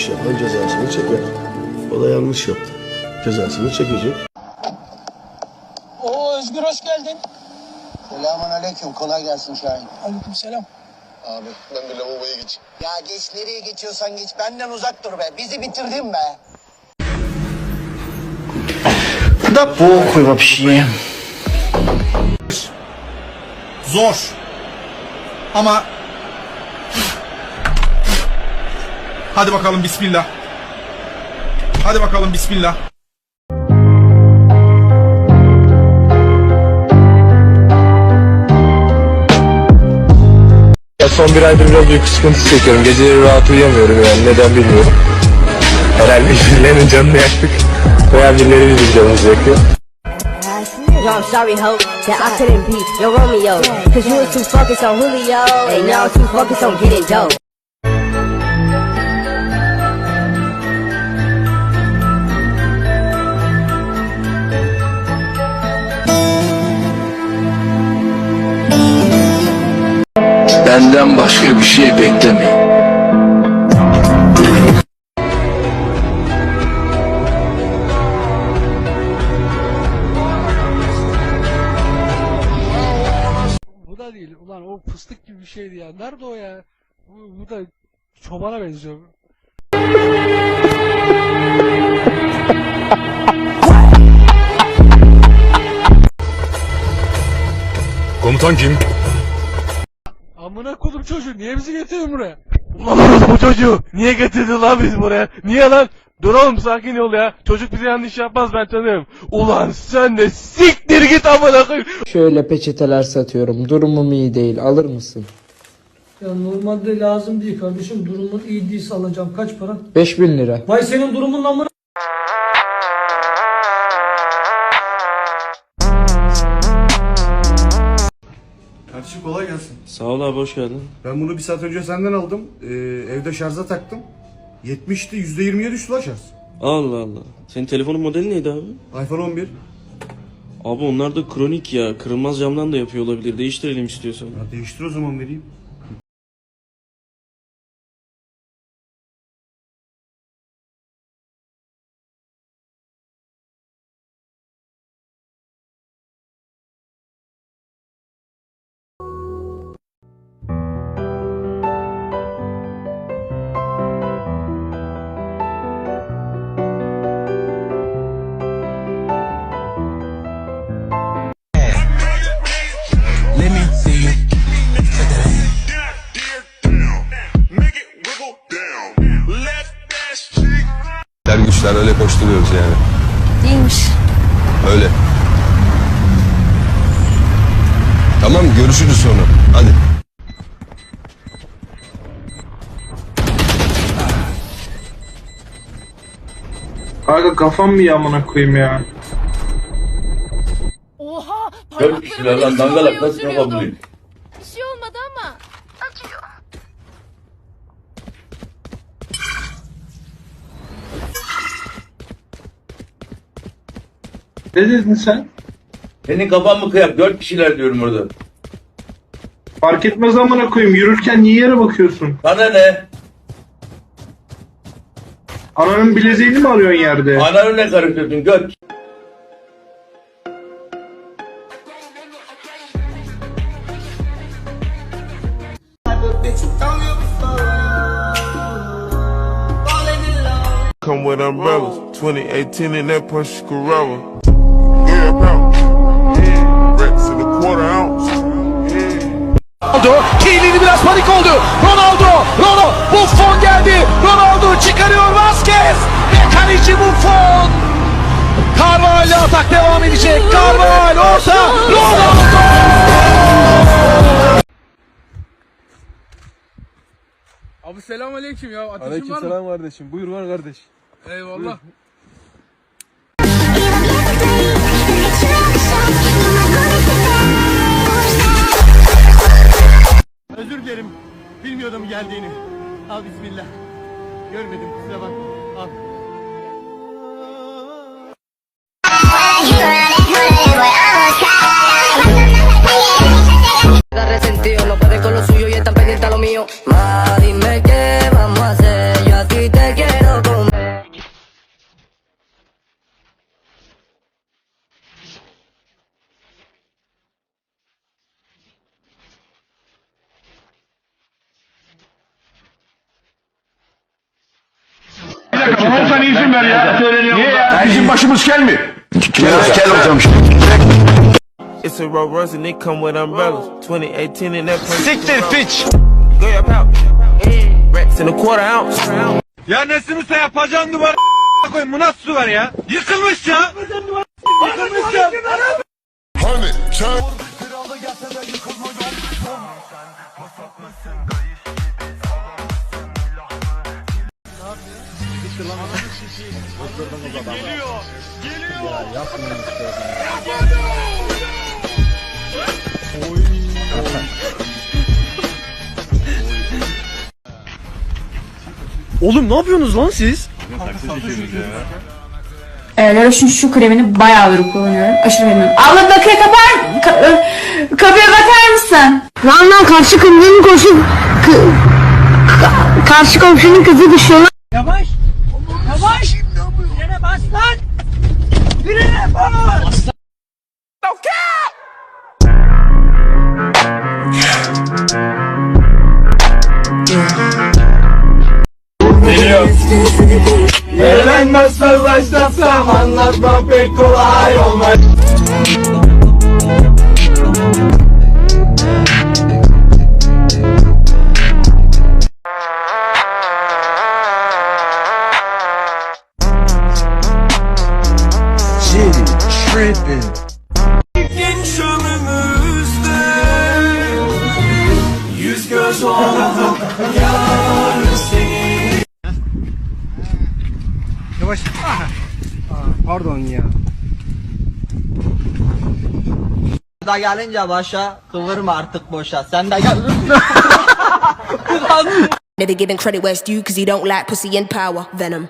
yanlış yapan cezasını çeker. O da yanlış yaptı. Cezasını çekecek. Oo Özgür hoş geldin. Selamun aleyküm. Kolay gelsin Şahin. Aleyküm selam. Abi ben bir lavaboya geç. Ya geç nereye geçiyorsan geç. Benden uzak dur be. Bizi bitirdin be. Да похуй вообще. Zor. Ama Hadi bakalım bismillah. Hadi bakalım bismillah. Ya son bir aydır biraz uyku sıkıntısı çekiyorum. Geceleri rahat uyuyamıyorum yani neden bilmiyorum. Herhalde birilerinin canını yaktık. Veya birileri bizim canımızı yakıyor. Yo, I'm sorry, ho, that I couldn't be your Romeo. Cause you was too focused on Julio, and y'all too focused on getting dope. Benden başka bir şey beklemeyin. Bu da değil. Ulan o fıstık gibi bir şeydi ya. Nerede o ya? Bu, bu da çobana benziyor. Komutan kim? Amına kodum çocuğu niye bizi getirdin buraya? Ulan orası bu çocuğu. Niye getirdin lan bizi buraya? Niye lan? Dur oğlum sakin ol ya. Çocuk bize yanlış yapmaz ben tanıyorum. Ulan sen de siktir git amına koyayım. Şöyle peçeteler satıyorum. Durumum iyi değil. Alır mısın? Ya normalde lazım değil kardeşim. Durumun iyi değilse alacağım. Kaç para? 5000 lira. Vay senin durumun lan ol abi hoş geldin. Ben bunu bir saat önce senden aldım. Ee, evde şarja taktım. 70'ti %20'ye düştü la şarj. Allah Allah. Senin telefonun modeli neydi abi? iPhone 11. Abi onlar da kronik ya. Kırılmaz camdan da yapıyor olabilir. Değiştirelim istiyorsan. Ya değiştir o zaman vereyim. Güçler öyle koşturuyoruz yani. Değilmiş. Öyle. Tamam görüşürüz sonra. Hadi. Kanka kafam mı yamına koyayım ya? Oha! Dört kişiler lan dangalak nasıl yapabiliyor? Bir şey olmadı ama. Ne dedin sen? Senin kafan mı kıyak? Dört kişiler diyorum orada. Fark etmez amına koyayım. Yürürken niye yere bakıyorsun? Bana ne? Ananın bileziğini mi arıyorsun yerde? Ananı ne karıştırdın göt? Come with umbrellas. 2018 in that Porsche Carrera. Pound. Yeah. Rex in a quarter ounce. Ronaldo, Kielini biraz panik oldu. Ronaldo, Ronaldo, Buffon geldi. Ronaldo çıkarıyor Vasquez. Ve kaleci Buffon. Carvalho atak devam edecek. Carvalho orta. Ronaldo. Abi selam aleyküm ya. Ateşin var mı? kardeşim. Buyur var kardeş. Eyvallah. Özür dilerim. Bilmiyordum geldiğini. Al bismillah. Görmedim kusura bak. Al. Resentido. Olsan izin ver ya. Niye ya? Bizim başımız kel mi? Kel hocam. It's a Rolls Royce and they come with umbrellas. 2018 in that Persico Siktir piç. Go your pouch. Racks in a quarter ounce. Ya Nesim Usta yapacağın duvara koyun. Bu nasıl duvar ya? Yıkılmış ya. Yıkılmış ya. Oğlum ne yapıyorsunuz lan siz? Ee, Laroche'un şu kremini bayağıdır kullanıyorum. Aşırı memnunum. Abla bakıyor kapar. Ka- kapıya bakar mısın? Lan lan karşı komşunun komşu... karşı komşunun kızı düşüyor. Eğlenmezsen başlasam anlatmam pek kolay olmaz. Da gelince başa kıvırma artık boşa. Sen de gel. Never giving credit where it's due cause you don't like pussy and power. Venom.